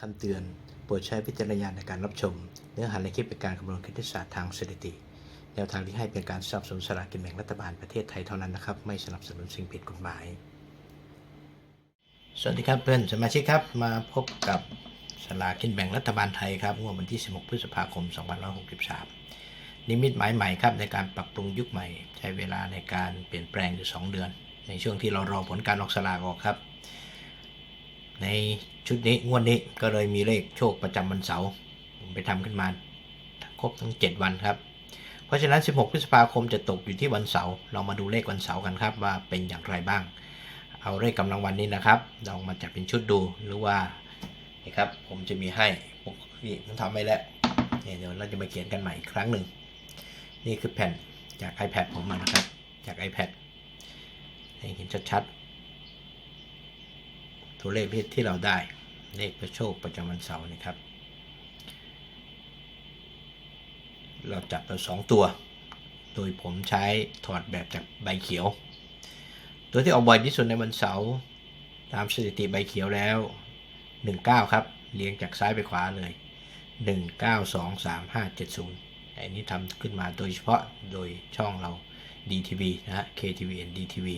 คำเตือน โปรดใช้วิจารณญาณในการรับชม เนื้อหาในคลิปเป็นการคำนวณคณิตศาสตร์ทางสถิติ แนวทางที่ให้เป็นการสนับสนุนสลากกินแบ่งรัฐบาลประเทศไทยเท่านั้นนะครับ ไม่สนับสนุนสิ่งผิดกฎหมาย สวัสดีครับเพื่อนสมาชิกครับ มาพบกับสลากกินแบ่งรัฐบาลไทยครับงวดวันที่ 16 พฤษภาคม 2563 นิมิตหมายใหม่ครับในการปรับปรุงยุคใหม่ ใช้เวลาในการเปลี่ยนแปลงอยู่ 2 เดือน ในช่วงที่เรารอผลการออกสลากออกครับ ในชุดนี้งวดนี้ก็เลยมีเลขโชคประจำวันเสาร์ผมไปทำขึ้นมาครบทั้ง 7 วันครับ เพราะฉะนั้น 16 พฤษภาคมจะตกอยู่ที่วันเสาร์เรามาดูเลขวันเสาร์กันครับว่าเป็นอย่างไรบ้าง เอาเลขกำลังวันนี้นะครับลองมาจัดเป็นชุดดูหรือว่านี่ครับผมจะมีให้ดิผมทำไว้แล้วเนี่ยเดี๋ยวเราจะมาเขียนกันใหม่อีกครั้งหนึ่งนี่คือแผ่นจาก iPad ผมมานะครับจาก iPad ให้เห็นชัดๆ ตัวเลขที่เราได้เลขประโชคประจำวันเสาร์นะครับ เราจับมาสองตัว โดยผมใช้ถอดแบบจากใบเขียว ตัวที่ออกบ่อยที่สุดในวันเสาร์ตามสถิติใบเขียวแล้ว 19 ครับ เรียงจากซ้ายไปขวาเลย 1 9 2 3 5 7 0อันนี้ทำขึ้นมาโดยเฉพาะโดยช่องเรา DTV นะฮะ KTVN DTV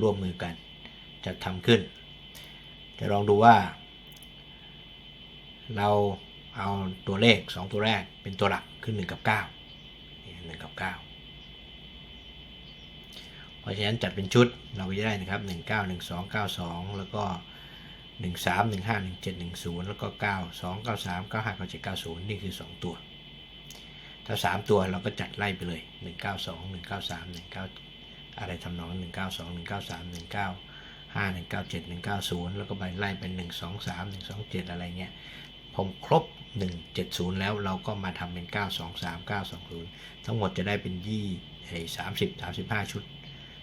ร่วมมือกันจะทำขึ้น จะลองดูว่า เราเอาตัวเลข 2 ตัวแรกเป็นตัวหลักคือ1กับ9นี่1กับ 9 เพราะฉะนั้นจัดเป็นชุดเราก็จะได้นะครับ 1 9 1 2 9 2 แล้วก็ 1 3 1 5 1 7 1 0 แล้วก็ 9 2 9 3 9 5 9 7 9 0 นี่คือ 2 ตัว ถ้า 3 ตัวเราก็จัดไล่ไปเลย 1 9 2 1 9 3 1 9 อะไรทำนอง1 9 2 1 9 3 1 9 5 1 9 7 1 9 0 แล้วก็ไปไล่เป็น 1 2 3 1 2 7 อะไรเงี้ยผมครบ 170 แล้วเราก็มาทำเป็น 923 920 ทั้งหมดจะได้เป็นยี่เอ้30 35ชุด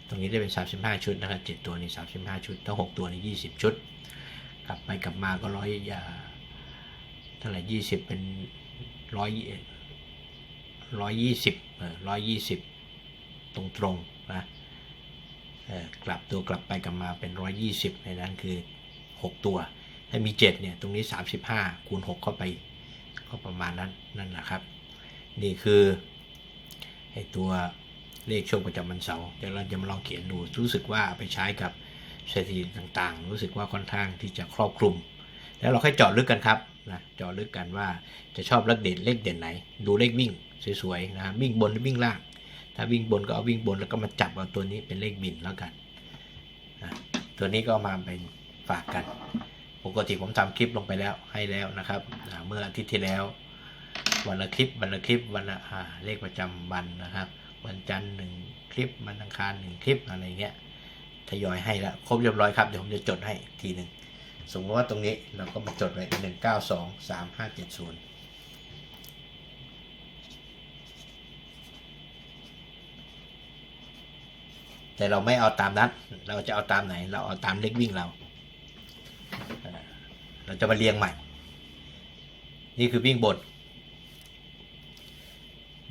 ตรงนี้ได้เป็น 35 ชุดนะครับ7ตัวนี่35 ชุดทั้ง6ตัวนี่20 ชุด กลับไปกลับมาก็ร้อยยาเท่าไหร่ 20 เป็นร้อยร้อยยี่สิบร้อยยี่สิบตรงตรงๆนะ กลับตัวกลับไปกลับมาเป็นร้อยยี่สิบในนั้นคือ 6 ตัว ถ้ามี 7 เนี่ย ตรงนี้ 35 คูณ 6 เข้าไป ก็ประมาณนั้นนั่นแหละครับ นี่คือไอตัวเลขโชคประจำวันเสาร์เดี๋ยวเราจะมาลองเขียนดู รู้สึกว่าเอาไปใช้กับสถิติต่างๆ รู้สึกว่าค่อนข้างที่จะครอบคลุม แล้วเราค่อยเจาะลึกกันครับนะเจาะลึกกันว่าจะชอบเลขเด่นเลขเด่นไหน ดูเลขวิ่งสวยๆนะวิ่งบนหรือวิ่งล่าง ถ้าวิ่งบนก็เอาวิ่งบนแล้วก็มาจับเอาตัวนี้เป็นเลขบินแล้วกัน ตัวนี้ก็มาเป็นฝากกันปกติผมทำคลิปลงไปแล้วให้แล้วนะครับ เมื่ออาทิตย์ที่แล้ว วันละคลิปวันละคลิปวันละเลขประจำวันนะครับ วันจันทร์หนึ่งคลิปวันอังคารหนึ่งคลิปอะไรเงี้ยทยอยให้แล้วครบเรียบร้อยครับเดี๋ยวผมจะจดให้ทีหนึ่งสมมติว่าตรงนี้เราก็มาจดไว้หนึ่งเก้าสองสามห้าเจ็ดศูนย์ แต่เราไม่เอาตามนั้นเราจะเอาตามไหน เราเอาตามเลขวิ่งเรา เราจะมาเรียงใหม่ นี่คือวิ่งบน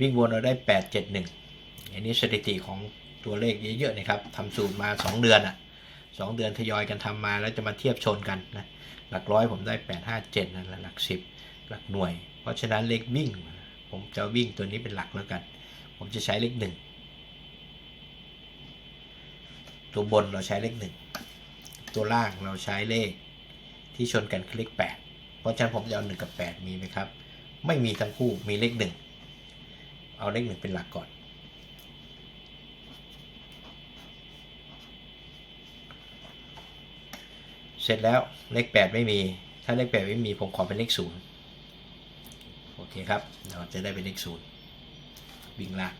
วิ่งบนเราได้ 8 7 1 อันนี้สถิติของตัวเลขเยอะๆนะครับทำสูตรมา 2 เดือนอะ่ะ2เดือนทยอยกันทำมาแล้วจะมาเทียบชนกันนะหลักร้อยผมได้ 8 5 7นั่นแหละหลัก 10 หลักหน่วย เพราะฉะนั้นเลขวิ่ง ผมจะวิ่งตัวนี้เป็นหลักแล้วกัน ผมจะใช้เลขหนึ่ง ตัวบนเราใช้เลขหนึ่งตัวล่างเราใช้เลขที่ชนกันคือเลขแปดเพราะฉะนั้นผมจะเอาหนึ่งกับแปดมีไหมครับ ไม่มีทั้งคู่มีเลขหนึ่งเอาเลขหนึ่งเป็นหลักก่อน เสร็จแล้วเลขแปดไม่มี ถ้าเลขแปดไม่มีผมขอเป็นเลขศูนย์โอเคครับ เราจะได้เป็นเลขศูนย์วิ่งล่างเ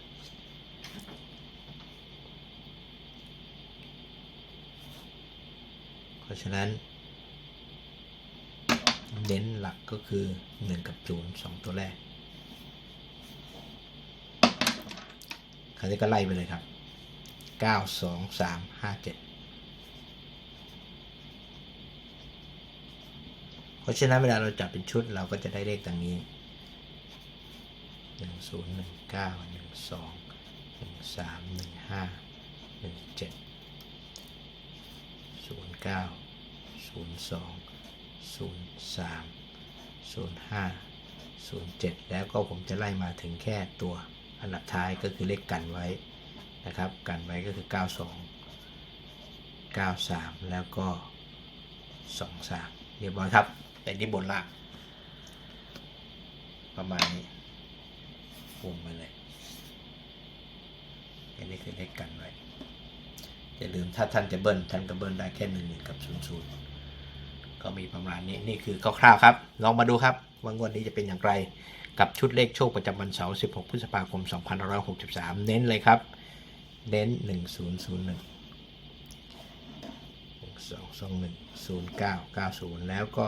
พ ราะฉะนั้นเน้นหลักก็คือ 1 กับ0 2ตัวแรก คราวนี้ก็ไล่ไปเลยครับ 9 2 3 5 7 เพราะฉะนั้นเวลาเราจับเป็นชุดเราก็จะได้เลขดังนี้ 1 0 1 9 1 2 1 3 1 5 1 7 0 9 0 2 0 3 05 07แล้วก็ผมจะไล่มาถึงแค่ตัวอันดับท้ายก็คือเลขกันไว้นะครับ กันไว้ก็คือ 92 93 แล้วก็ 23 เรียบร้อยครับ เป็นที่บนล่างประมาณนี้วงไปเลยอันนี้คือเลขกันไว้ อย่าลืมถ้าท่านจะเบิ้ลท่านก็เบิ้ลได้แค่หนึ่งหนึ่งกับศูนย์ศูนย์ก็มีประมาณนี้นี่คือคร่าวๆครับ ลองมาดูครับว่างวดนี้จะเป็นอย่างไร กับชุดเลขโชคประจำวันเสาร์ 16 พฤษภาคม 2563 เน้นเลยครับ เน้น 1001 1221 0990 แล้วก็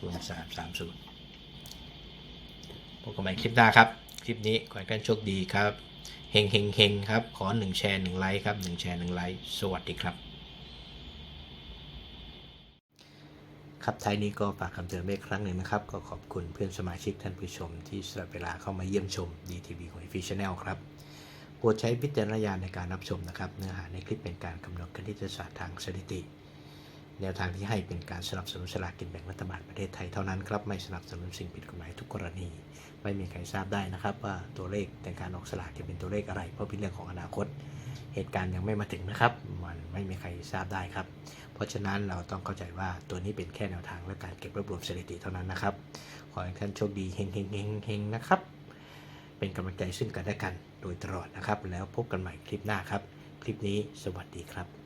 0330พบกันใหม่คลิปหน้าครับ คลิปนี้ขอให้ท่านโชคดีครับ เฮงเฮงเฮงครับ ขอ 1 แชร์ 1 ไลค์ครับ 1 แชร์ 1 ไลค์ สวัสดีครับ ครับท้ายนี้ก็ฝากคำเตือนไว้ครั้งหนึ่งนะครับ ก็ขอบคุณเพื่อนสมาชิกท่านผู้ชม ที่สละเวลาเข้ามาเยี่ยมชม DTV ของ f ี Channel ครับโปรดใช้วิจารณญาณในการรับชมนะครับ เนื้อหาในคลิปเป็นการกำหนดคณิตศาสตร์ทางสถิติ แนวทางที่ให้เป็นการสนับสนุนสลากกินแบ่งรัฐบาลประเทศไทยเท่านั้นครับไม่สนับสนุนสิ่งผิดกฎหมายทุกกรณี ไม่มีใครทราบได้นะครับว่าตัวเลขในการออกสลากจะเป็นตัวเลขอะไร เพราะเป็นเรื่องของอนาคต เหตุการณ์ยังไม่มาถึงนะครับ มันไม่มีใครทราบได้ครับ เพราะฉะนั้นเราต้องเข้าใจว่าตัวนี้เป็นแค่แนวทางและการเก็บรวบรวมสถิติเท่านั้นนะครับขอให้ท่านโชคดีเฮงเฮงเฮงเฮงนะครับ เป็นกำลังใจซึ่งกันและกันโดยตลอดนะครับ แล้วพบกันใหม่คลิปหน้าครับ คลิปนี้สวัสดีครับ